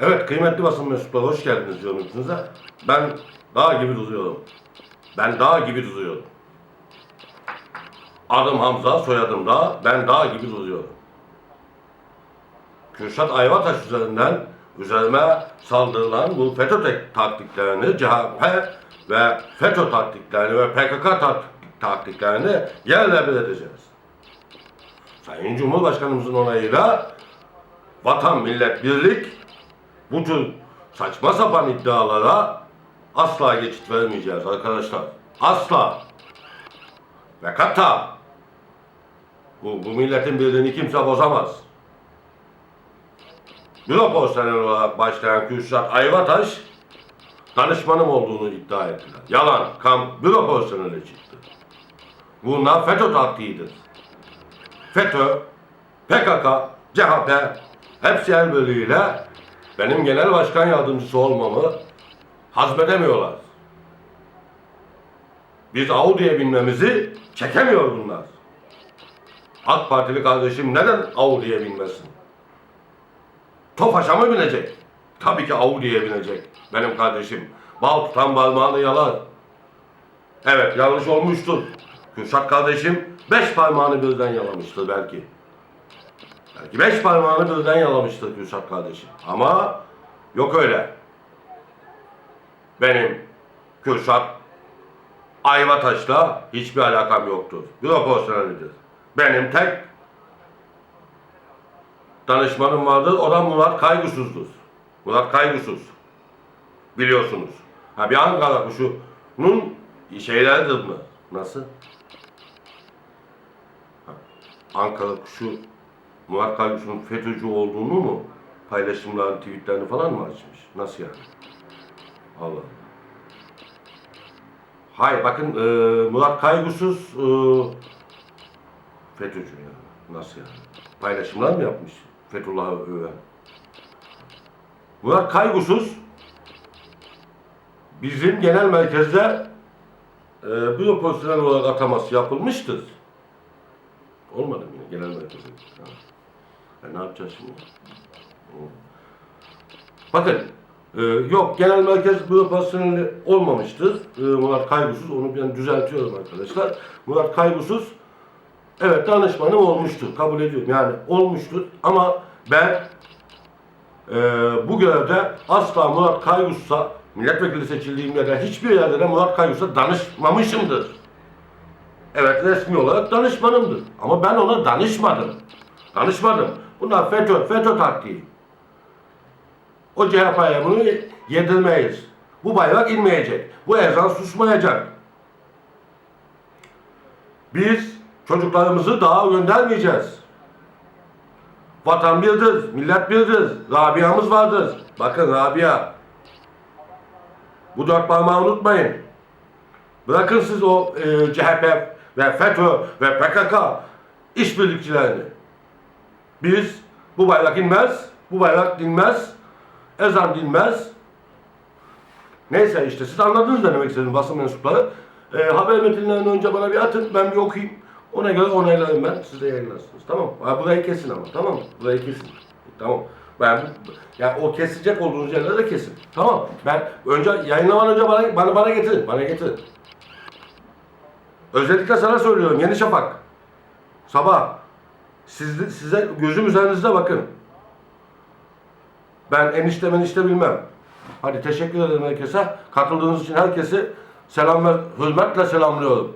Evet kıymetli basın mensupları hoş geldiniz yorumunuza. Ben dağ gibi duruyorum. Ben dağ gibi duruyorum. Adım Hamza, soyadım da ben dağ gibi duruyorum. Kürşat Ayvataş üzerinden üzerime saldırılan bu FETÖ taktiklerini, CHP ve FETÖ taktiklerini ve PKK taktik- taktiklerini yerle bir edeceğiz. Sayın Cumhurbaşkanımızın onayıyla vatan, millet, birlik bu tür saçma sapan iddialara asla geçit vermeyeceğiz arkadaşlar. Asla. Ve kata bu, bu milletin birliğini kimse bozamaz. Büro olarak başlayan Kürşat Ayvataş danışmanım olduğunu iddia ettiler. Yalan, kam, büro personeli çıktı. Bunlar FETÖ taktiğidir. FETÖ, PKK, CHP hepsi el birliğiyle benim genel başkan yardımcısı olmamı hazmedemiyorlar. Biz Audi'ye binmemizi çekemiyor bunlar. AK Partili kardeşim neden Audi'ye binmesin? Tofaş'a mı binecek? Tabii ki Audi'ye binecek benim kardeşim. Bal tutan parmağını yalar. Evet yanlış olmuştur. Kürşat kardeşim beş parmağını birden yalamıştır belki. Belki beş parmağını birden yalamıştır Kürşat kardeşim. Ama yok öyle. Benim Kürşat Ayvataş'la hiçbir alakam yoktur. Bir personelidir. Benim tek danışmanım vardır. O da Murat Kaygısız'dır. Murat Kaygısız. Biliyorsunuz. Ha bir Ankara kuşunun şeyleridir mi? Nasıl? Ha, Ankara kuşu Murat Kaygısız'ın FETÖ'cü olduğunu mu paylaşımlarını, tweetlerini falan mı açmış? Nasıl yani? Allah Allah. Hayır bakın e, Murat Kaygısız e, FETÖ'cü yani. Nasıl yani? Paylaşımlar mı yapmış? Fethullah'ı öven. Murat Kaygısız bizim genel merkezde e, bir opozisyonel olarak ataması yapılmıştır. Olmadı mı genel merkezde? Ha. E, ne yapacağız şimdi? Bakın, e, yok genel merkez büro personeli olmamıştır. E, Murat Kaygısız, onu ben düzeltiyorum arkadaşlar. Murat Kaygısız, evet danışmanım olmuştur, kabul ediyorum. Yani olmuştur ama ben e, bu görevde asla Murat Kaygus'a milletvekili seçildiğim yerde hiçbir yerde de Murat Kaygus'a danışmamışımdır. Evet resmi olarak danışmanımdır. Ama ben ona danışmadım. Danışmadım. Bunlar FETÖ, FETÖ taktiği. O CHP'ye bunu yedirmeyiz. Bu bayrak inmeyecek. Bu ezan susmayacak. Biz çocuklarımızı dağa göndermeyeceğiz. Vatan birdir, millet birdir. Rabia'mız vardır. Bakın Rabia. Bu dört parmağı unutmayın. Bırakın siz o e, CHP ve FETÖ ve PKK işbirlikçilerini. Biz bu bayrak inmez, bu bayrak dinmez, ezan dinmez. Neyse işte siz anladınız ne demek istediğim basın mensupları. E, haber metinlerini önce bana bir atın, ben bir okuyayım. Ona göre onaylarım ben, siz de yayınlarsınız. Tamam mı? Burayı kesin ama, tamam mı? Burayı kesin. Tamam. Ben, yani o kesecek olduğunuz yerleri de kesin. Tamam. Ben önce yayınlamadan önce bana, bana, bana getirin, bana getirin. Özellikle sana söylüyorum Yeni Şafak. Sabah. Siz, size gözüm üzerinizde bakın. Ben enişte menişte bilmem. Hadi teşekkür ederim herkese. Katıldığınız için herkesi selam ve hürmetle selamlıyorum.